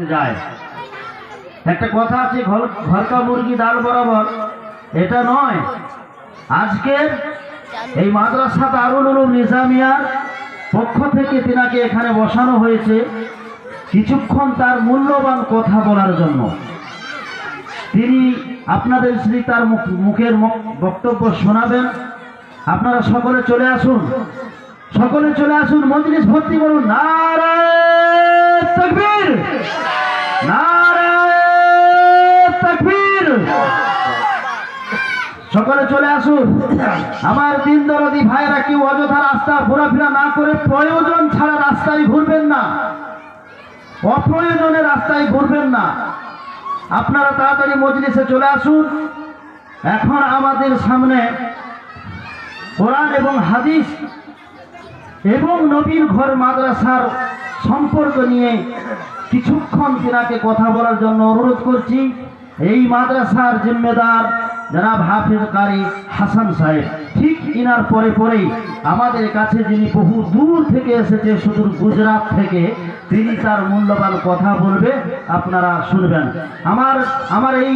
যায়। একটা কথা আছে ঘরকা মুরগি ডাল বরাবর, এটা নয়। আজকের এই মাদ্রাসা দারুল উলুম নিজামিয়ার পক্ষ থেকে তিনাকে এখানে বসানো হয়েছে কিছুক্ষণ তার মূল্যবান কথা বলার জন্য। তিনি আপনাদের শ্রী তার মুখ- মুখের বক্তব্য শোনাবেন। আপনারা সকলে চলে আসুন। সকলে চলে আসুন, মজলিস ভর্তি করুন। নারায়ণ চলে আসুন। আমার দিন দরদি ভাইরা কেউ অযথা রাস্তা ঘোরাফেরা না করে প্রয়োজন ছাড়া রাস্তায় ঘুরবেন না। অপ্রয়োজনে রাস্তায় ঘুরবেন না। আপনারা তাড়াতাড়ি মজলিসে চলে আসুন। এখন আমাদের সামনে কোরআন এবং হাদিস এবং নবীর ঘর মাদ্রাসার সম্পর্ক নিয়ে কিছুক্ষণ তিনাকে কথা বলার জন্য অনুরোধ করছি। এই মাদ্রাসার জিম্মেদার জনাব হাফিজ কারি হাসান সাহেব, ঠিক ইনার পরে পরেই আমাদের কাছে যিনি বহু দূর থেকে এসেছে সুদূর গুজরাট থেকে, তিনি তার মূল্যবান কথা বলবে, আপনারা শুনবেন। আমার আমার এই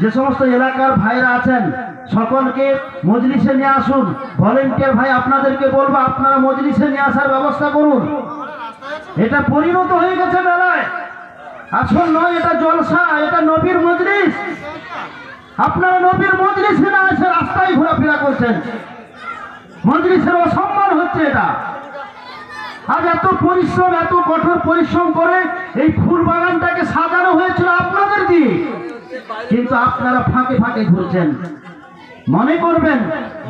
যে সমস্ত এলাকার ভাইরা আছেন, সকলকে মজলিসে নিয়ে আসুন। ভলেন্টিয়ার ভাই, আপনাদেরকে বলব, আপনারা মজলিসে নিয়ে আসার ব্যবস্থা করুন। এটা পরিণত হয়ে গেছে বেলায় আসল নয়, এটা জলসা, এটা নবীর মজলিস। আপনারা নবীর মজলিসে না এসে রাস্তায় ঘোরাফেরা করছেন। মজলিসের অসম্মান হচ্ছে এটা। আজ এত পরিশ্রম, এত কঠোর পরিশ্রম করে এই ফুল বাগানটাকে সাজানো হয়েছিল আপনাদের দিয়ে। কিন্তু আপনারা ফাঁকে ফাঁকে ঘুরছেন। মনে করবেন,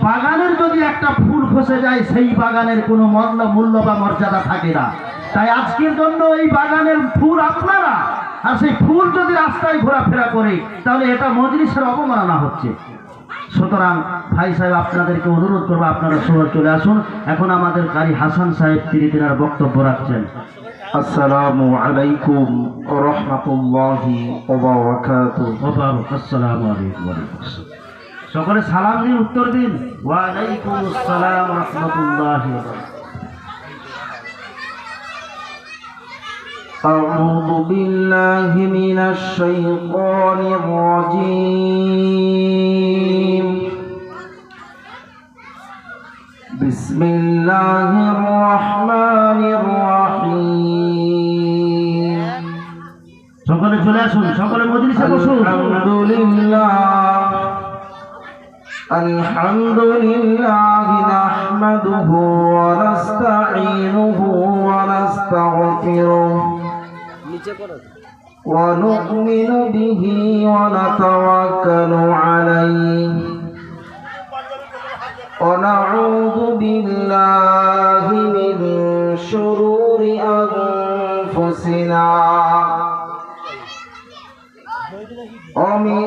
বাগানের যদি একটা ফুল খসে যায়, সেই বাগানের কোনো মূল্য মূল্য বা মর্যাদা থাকে না। তাই আজকের জন্য এই বাগানের ফুল আপনারা আর সেই ফুল যদি রাস্তায় ঘোরাফেরা করে তাহলে এটা মজলিসের অবমাননা হচ্ছে। সুতরাং ভাই সাহেব আপনাদেরকে অনুরোধ করব আপনারা শহর চলে আসুন। এখন আমাদের কারি হাসান সাহেব তিনি তিনার বক্তব্য রাখছেন। আসসালামু আলাইকুম রহমতুল্লাহি আসসালামু আলাইকুম সকলে সালাম দিন উত্তর দিন। ওয়ালাইকুম আসসালাম রহমতুল্লাহি أعوذ بالله من الشيطان الرجيم بسم الله الرحمن الرحيم সকলে চলে আসুন সকলে মজলিসে বসুন الحمد لله الحمد لله نحمده ونستعينه ونستغفره ونؤمن به ونتوكل عليه ونعوذ بالله من شرور أنفسنا ومن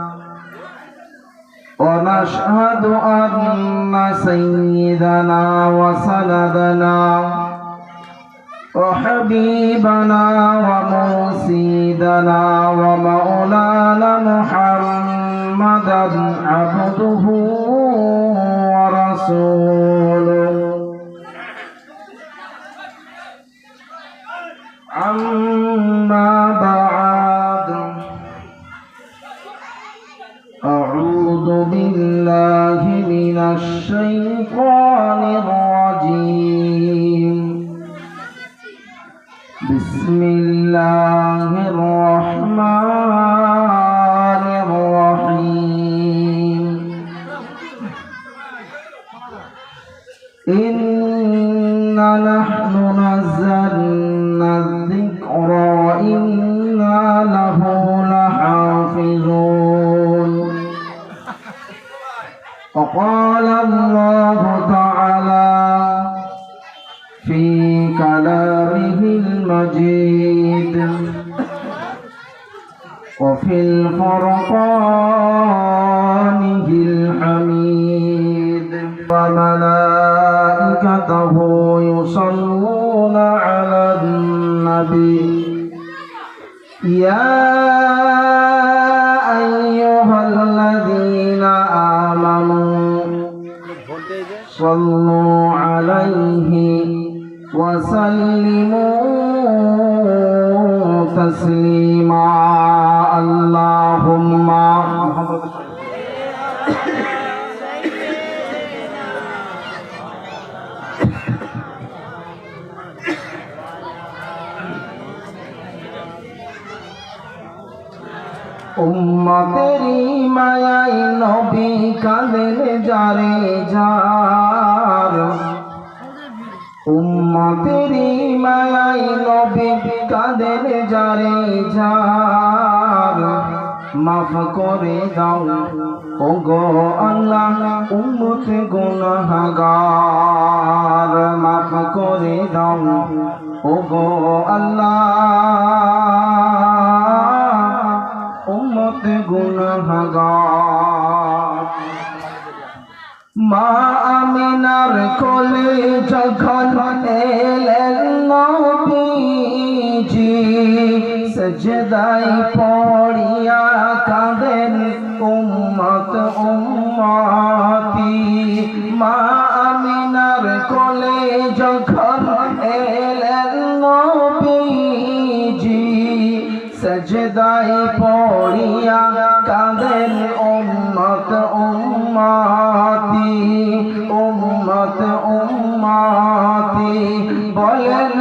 ونشهد أن سيدنا وسندنا وحبيبنا ومرسيدنا ومولانا محمدا عبده ورسوله بسم الله الرحمن الرحيم. إنا نحن نزلنا الذكر وإنا له لحافظون. وقال الله تعالى في كلامه المجيد الحميد وفي الفرقانه الحميد وملائكته يصلون على النبي يا أيها الذين آمنوا صلوا عليه وسلموا تسليما اللهم উম্মতেরি মায়াই নবী কাঁদেন যারে যার উম্মতেরি মায়াই নবী কাঁদেন যারে যার। মাফ করে দাও। ও গো আল্লাহ, উম্মত গুনাহগার। মাফ করে দাও। ও গো আল্লাহ, উম্মত গুনাহগার। মা আমিনার কোলে যখন এলেন নবীজি সজদাই পড়িয়া কাঁদেন উম্মত উম্মতি। মা আমিনার কোলে যখন এলেন নবীজি, সজদাই পড়িয়া কাঁদেন উম্মত উম্মতি। উম্মত উম্মতি বলেন